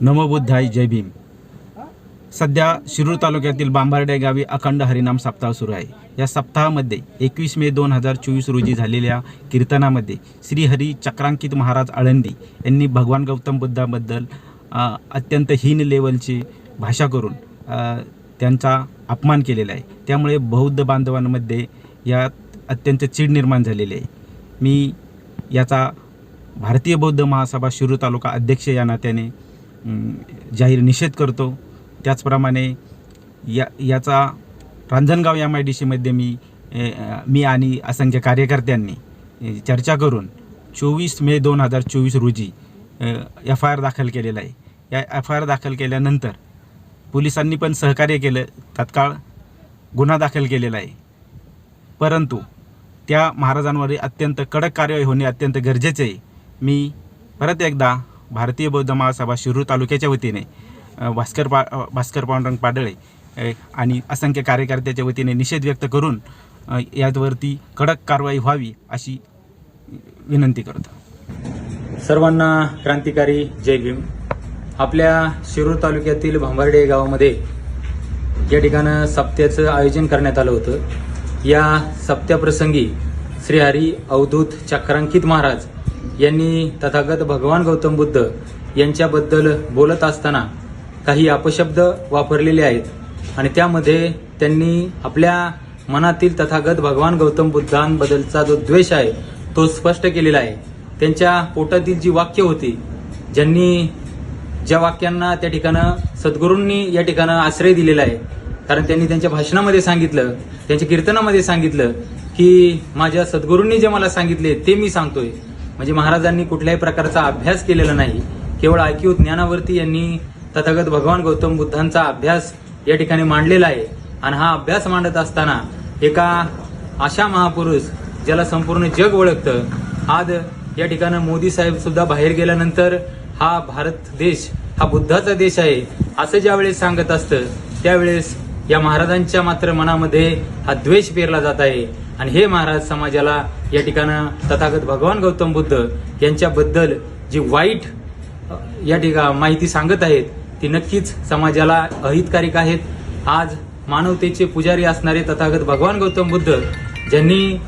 नमबुद्धाय जय भीम. सध्या शिरूर तालुक्यातील बांबार्डे गावी अखंड हरिनाम सप्ताह सुरू आहे. या सप्ताहामध्ये एकवीस मे दोन हजार चोवीस रोजी झालेल्या कीर्तनामध्ये श्रीहरी चक्रांकित महाराज आळंदी यांनी भगवान गौतम बुद्धाबद्दल अत्यंत हीन लेवलची भाषा करून त्यांचा अपमान केलेला आहे. त्यामुळे बौद्ध बांधवांमध्ये यात अत्यंत चीड निर्माण झालेली आहे. मी याचा भारतीय बौद्ध महासभा शिरूर तालुका अध्यक्ष या नात्याने जाहीर निषेध करतो. त्याचप्रमाणे या याचा रांजणगाव एम आय डी सीमध्ये मी मी आणि असंख्य कार्यकर्त्यांनी चर्चा करून चोवीस मे दोन हजार चोवीस रोजी एफ आय आर दाखल केलेला आहे. या एफ आय आर दाखल केल्यानंतर पोलिसांनी पण सहकार्य केलं. तात्काळ गुन्हा दाखल केलेला आहे. परंतु त्या महाराजांवर अत्यंत कडक कार्यवाही होणे अत्यंत गरजेचे आहे. मी परत एकदा भारतीय बौद्ध महासभा शिरूर तालुक्याच्या वतीने भास्कर पा भास्कर पांडुरंग पाडळे आणि असंख्य कार्यकर्त्याच्या वतीने निषेध व्यक्त करून यावरती कडक कारवाई व्हावी अशी विनंती करतो. सर्वांना क्रांतिकारी जय भीम. आपल्या शिरूर तालुक्यातील भांबर्डे गावामध्ये या ठिकाणं सप्त्याचं आयोजन करण्यात आलं होतं. या सप्त्याप्रसंगी श्रीहरी अवधूत चक्रांकित महाराज यांनी तथागत भगवान गौतम बुद्ध यांच्याबद्दल बोलत असताना काही अपशब्द वापरलेले आहेत. आणि त्यामध्ये त्यांनी आपल्या मनातील तथागत भगवान गौतम बुद्धांबद्दलचा जो द्वेष आहे तो स्पष्ट केलेला आहे. त्यांच्या पोटातील जी वाक्य होती ज्यांनी ज्या वाक्यांना त्या ठिकाणं सद्गुरूंनी या ठिकाणं आश्रय दिलेला आहे कारण त्यांनी त्यांच्या भाषणामध्ये सांगितलं त्यांच्या कीर्तनामध्ये सांगितलं की माझ्या सद्गुरूंनी जे मला सांगितले ते मी सांगतोय. म्हणजे महाराजांनी कुठल्याही प्रकारचा अभ्यास केलेला नाही. केवळ आयक्यू ज्ञानावरती यांनी तथागत भगवान गौतम बुद्धांचा अभ्यास या ठिकाणी मांडलेला आहे. आणि हा अभ्यास मांडत असताना एका अशा महापुरुष ज्याला संपूर्ण जग ओळखतं आज या ठिकाणी मोदी साहेब सुद्धा बाहेर गेल्यानंतर हा भारत देश हा बुद्धाचा देश आहे असं ज्यावेळेस सांगत असतं त्यावेळेस या महाराजांच्या मात्र मनामध्ये हा द्वेष पेरला जात आहे. आणि हे महाराज समाजाला या ठिकाणं तथागत भगवान गौतम बुद्ध यांच्याबद्दल जी वाईट या ठिकाणी माहिती सांगत आहेत ती नक्कीच समाजाला अहितकारक आहेत. आज मानवतेचे पुजारी असणारे तथागत भगवान गौतम बुद्ध ज्यांनी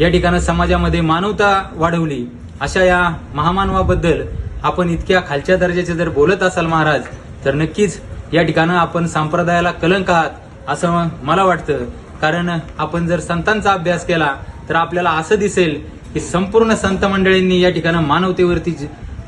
या ठिकाणी समाजामध्ये मानवता वाढवली अशा या महामानवाबद्दल आपण इतक्या खालच्या दर्जाचे जर बोलत असाल महाराज तर नक्कीच या ठिकाणं आपण संप्रदायाला कलंक आहात असं मला वाटतं. कारण आपण जर संतांचा अभ्यास केला तर आपल्याला असं दिसेल की संपूर्ण संत मंडळींनी या ठिकाणं मानवतेवरती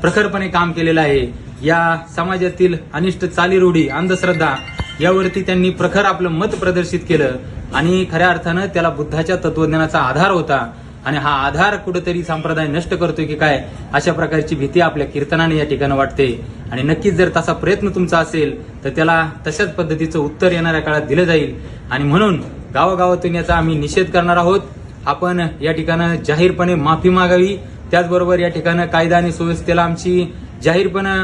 प्रखरपणे काम केलेलं आहे. या समाजातील अनिष्ट चालीरूढी अंधश्रद्धा यावरती त्यांनी प्रखर आपलं मत प्रदर्शित केलं आणि खऱ्या अर्थानं त्याला बुद्धाच्या तत्वज्ञानाचा आधार होता. आणि हा आधार कुठेतरी संप्रदाय नष्ट करतोय की काय अशा प्रकारची भीती आपल्या कीर्तनाने या ठिकाणी वाटते. आणि नक्कीच जर तसा प्रयत्न तुमचा असेल तर त्याला तशाच पद्धतीचं उत्तर येणाऱ्या काळात दिलं जाईल. आणि म्हणून गावागावातून याचा आम्ही निषेध करणार आहोत. आपण या ठिकाणं जाहीरपणे माफी मागावी. त्याचबरोबर या ठिकाणं कायदा आणि सुव्यवस्थेला आमची जाहीरपणे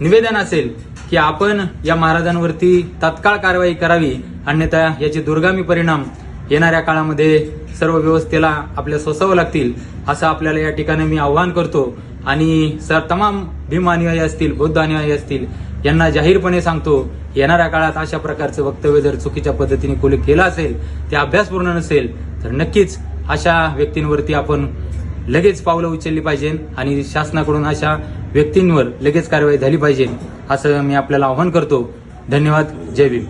निवेदन असेल की आपण या महाराजांवरती तात्काळ कारवाई करावी. अन्यथा याचे दुर्गामी परिणाम येणाऱ्या काळामध्ये सर्व व्यवस्थेला आपल्या सोसावं लागतील असं आपल्याला या ठिकाणी मी आव्हान करतो. आणि सर तमाम भीम अनुयायी असतील बौद्ध अनुयायी असतील यांना जाहीरपणे सांगतो येणाऱ्या काळात अशा प्रकारचं वक्तव्य जर चुकीच्या पद्धतीने कोणी केलं असेल ते अभ्यासपूर्ण नसेल तर नक्कीच अशा व्यक्तींवरती आपण लगेच पावलं उचलली पाहिजे आणि शासनाकडून अशा व्यक्तींवर लगेच कारवाई झाली पाहिजे असं मी आपल्याला आवाहन करतो. धन्यवाद. जय भीम.